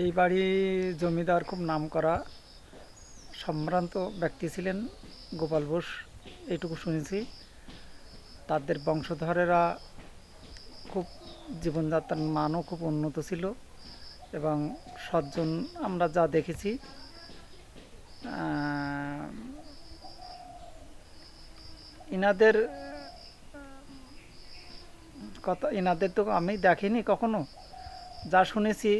এই বাড়ি জমিদার খুব নামকরা সম্ভ্রান্ত ব্যক্তি ছিলেন গোপাল বোস, এইটুকু শুনেছি। তাদের বংশধরেরা খুব জীবনযাত্রার মানও খুব উন্নত ছিল এবং সজ্জন আমরা যা দেখেছি ইনাদের কথা, ইনাদের তো আমি দেখিনি কখনো। যা শুনেছি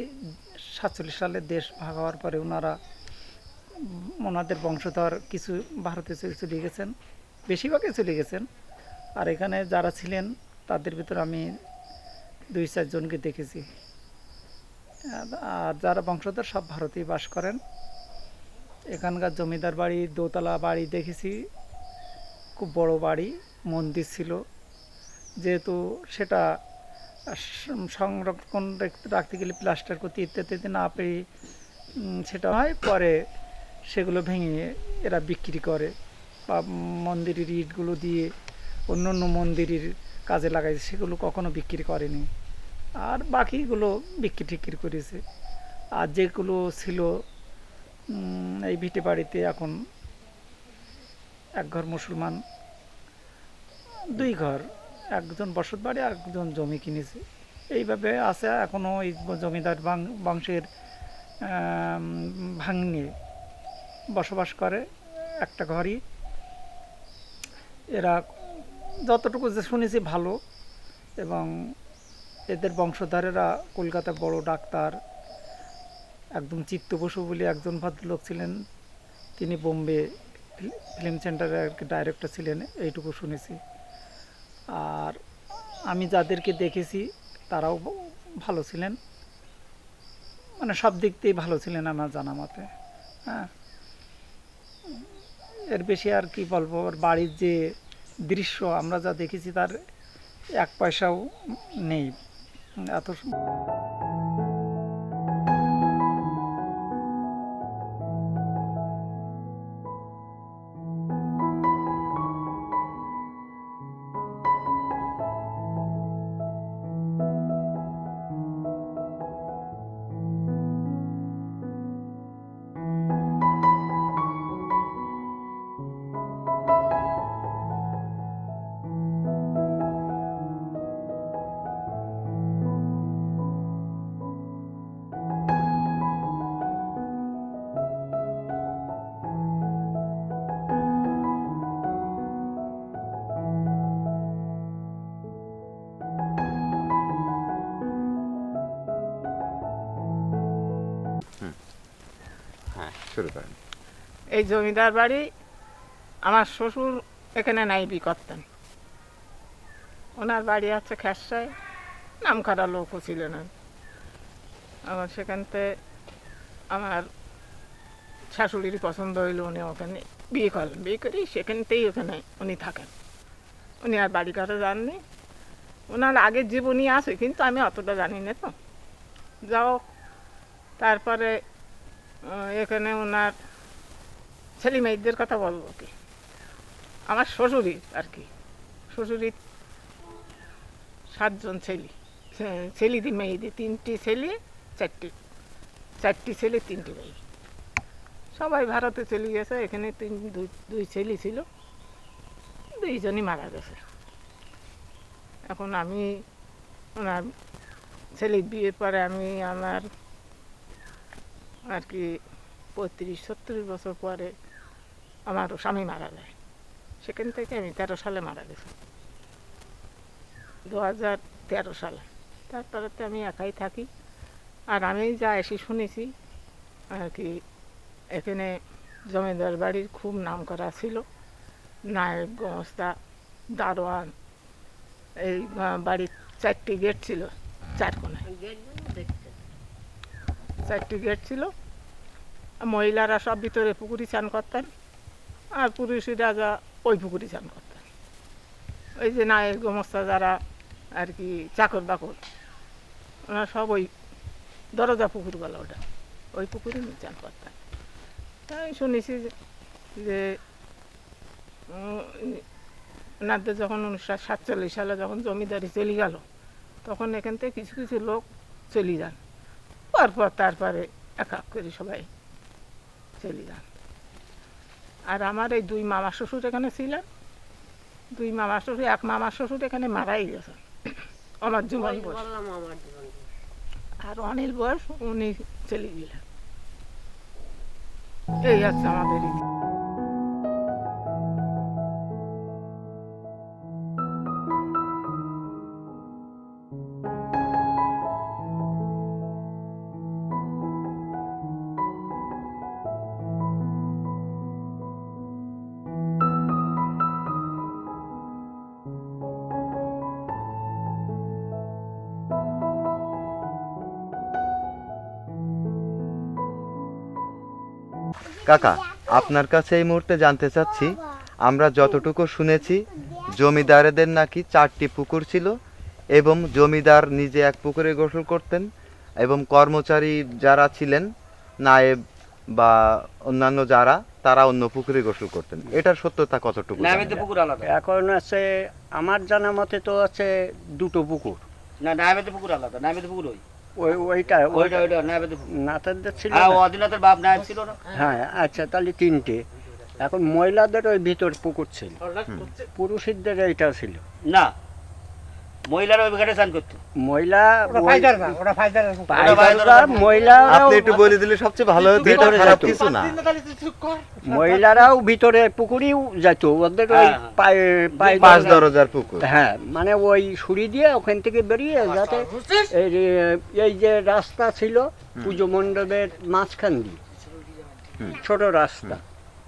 সাতচল্লিশ সালে দেশ ভাগ হওয়ার পরে ওনারা ওনাদের বংশধর কিছু ভারতে চলে গেছেন, বেশিরভাগই চলে গেছেন। আর এখানে যারা ছিলেন, তাদের ভিতর আমি দুই চারজনকে দেখেছি। আর- যারা বংশধর সব ভারতেই বাস করেন। এখানকার জমিদার বাড়ি, দোতলা বাড়ি দেখেছি। খুব বড় বাড়ি, মন্দির ছিল। যেহেতু সেটা সংরক্ষণ রাখ- রাখতে গেলে প্লাস্টার করতে ইত্যাদি না পেয়ে সেটা হয়। পরে সেগুলো ভেঙে এরা বিক্রি করে বা মন্দিরের ইটগুলো দিয়ে অন্য অন্য মন্দিরের কাজে লাগাইছে, সেগুলো কখনো বিক্রি করেনি। আর বাকিগুলো বিক্রি টিক্রি করেছে। আর যেগুলো ছিল এই ভিটে বাড়িতে এখন এক ঘর মুসলমান, দুই ঘর। একজন বসত বাড়ি আর একজন জমি কিনেছে। এইভাবে আছে এখনও এই জমিদার বংশের ভাঙনি বসবাস করে। একটা ঘরই। এরা যতটুকু যে শুনেছি ভালো এবং এদের বংশধারেরা কলকাতা বড় ডাক্তার, একদম চিত্ত বসু বলে একজন ভদ্রলোক ছিলেন। তিনি বোম্বে ফিল্ম সেন্টারের ডাইরেক্টর ছিলেন, এইটুকু শুনেছি। আর আমি যাদেরকে দেখেছি, তারাও ভালো ছিলেন। মানে সব দিক দিয়েই ভালো ছিলেন আমার জানা মতে। হ্যাঁ। এর বেশি আর কি বলব, ওর বাড়ির যে দৃশ্য, আমরা যা দেখেছি তার এক পয়সাও নেই। এত শুরু করেন। এই জমিদার বাড়ি, আমার শ্বশুর এখানে নাইবি করতেন ওনার বাড়ি আছে খেসায় নাম করা লোকও ছিলেন আমার সেখানতে আমার শাশুড়ির পছন্দ হইল উনি ওখানে বিয়ে করেন। বিয়ে করি সেখানতেই ওখানে উনি থাকেন। উনি আর বাড়ি ঘরে যাননি। ওনার আগের জীবনই আছে, কিন্তু আমি অতটা জানি না তো। যাও, তারপরে এখানে ওনার ছেলে মেয়েদের কথা বলব কি? আমার শ্বশুরই আর কি। শ্বশুরির সাতজন ছেলে। ছে- ছেলেদি মেয়েদি তিনটি ছেলে, চারটি চারটি ছেলে, তিনটি মেয়ে। সবাই ভারতে চলে গেছে। এখানে তিন, দুই দুই ছেলে ছিল। দুইজনই মারা গেছে। এখন আমি, ওনার ছেলে বিয়ের পরে আমি আমার আর কি পঁয়ত্রিশ, ছত্রিশ বছর পরে আমার স্বামী মারা যায়। সেখান থেকে আমি তেরো সালে মারা গেছি। দু হাজার তেরো সালে। তারপরে তো আমি একাই থাকি। আর আমি যা এসে শুনেছি, আর কি এখানে জমিদার বাড়ির খুব নাম করা ছিল। নায়ক গোমস্তা দারোয়ান, এই বাড়ির চারটি গেট ছিল চার কোনায়। চারটি গেট ছিল। মহিলারা সব ভিতরে পুকুরি চান করতেন আর পুরুষেরা যা ওই পুকুরি চান করতেন। ওই যে নায়ের গোমস্তা যারা আর কি চাকর বাকর, ওনারা সব ওই দরজা পুকুর বলে ওটা, ওই পুকুরে চান করতেন। তাই শুনেছি যে- ওনাদের যখন উনিশশো সাতচল্লিশ সালে যখন জমিদারি চলে গেল, তখন এখান থেকে কিছু কিছু লোক চলে যান। পরপর তারপরে এক এক করে সবাই চলে যান। আর আমার এই দুই মামা শ্বশুর এখানে ছিলেন দুই মামা শ্বশুর এক মামা শ্বশুর এখানে মারাই গেছেন। আমার জীবন বয়স। আর অনিল বয়স উনি চলে গেলেন। এই আছে আমাদের কাকা আপনার কাছে এই মুহূর্তে জানতে চাচ্ছি আমরা যতটুকু শুনেছি জমিদারেদের নাকি চারটি পুকুর ছিল এবং জমিদার নিজে এক পুকুরে গোসল করতেন এবং কর্মচারী যারা ছিলেন নায়েব বা অন্যান্য যারা তারা অন্য পুকুরে গোসল করতেন। এটার সত্যতা কতটুকু এখন আছে আমার জানা মতে তো আছে দুটো পুকুর। না নামেতে পুকুর আলাদা নামেতে পুকুর ওই। ওই ওইটা ওইটা ওইটা ছিল হ্যাঁ না? অদিনাথের বাপ নায়ব ছিল না? হ্যাঁ। আচ্ছা তাহলে তিনটে। এখন মহিলাদের ওই ভিতর পুকুর ছিল। পুরুষদের এইটা ছিল। না মহিলারা ওই ঘাটে স্নান করতো। মহিলা ওই- ওটা পাইকাররা, মহিলারাও আপনি একটু বলে দিলে সবচেয়ে ভালো হতো এটা ভিতরে খারাপ যেত। কিছু না। মহিলারাও ভিতরে পুকুরেও যেত ওদের ওই হ্যাঁ, হ্যাঁ। পাঁচ দরজা- দরজার পুকুর। হ্যাঁ মানে ওই সুড়ি দিয়ে ওখান থেকে বেরিয়ে যাতে এই যে- এই যে রাস্তা ছিল পুজো মণ্ডপের মাঝখান দিয়ে। ছোট রাস্তা।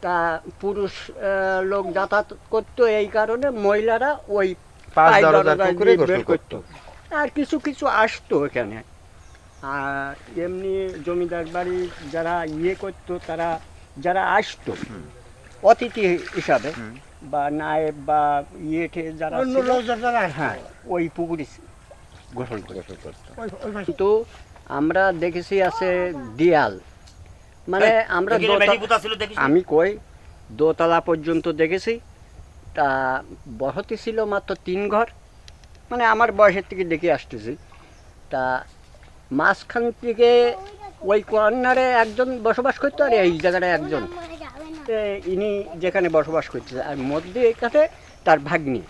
তা পুরুষ আহ, লোক যাতায়াত করতো এই কারণে মহিলারা ওই পাঁচ গোসল করতো। আর কিছু কিছু আসতো এখানে। আর এমনি জমিদার বাড়ি যারা ইয়ে করতো তারা যারা আসতো অতিথি হিসাবে বা নায়েব বা ইয়েটে যারা ছিল, হ্যাঁ ওই পুকুরে গোসল করে কিন্তু আমরা দেখেছি আছে দেয়াল। মানে আমরা আমি কই দোতলা পর্যন্ত দেখেছি। তা বসতি ছিল মাত্র তিন ঘর। মানে আমার বয়সের থেকে দেখে আসতেছি। তা মাঝখান থেকে ওই কর্নারে একজন বসবাস করতো আর এই জায়গাটায় একজন। ইনি যেখানে বসবাস করতেছে, আর মধ্যে এখানে তার ভাগ্নি।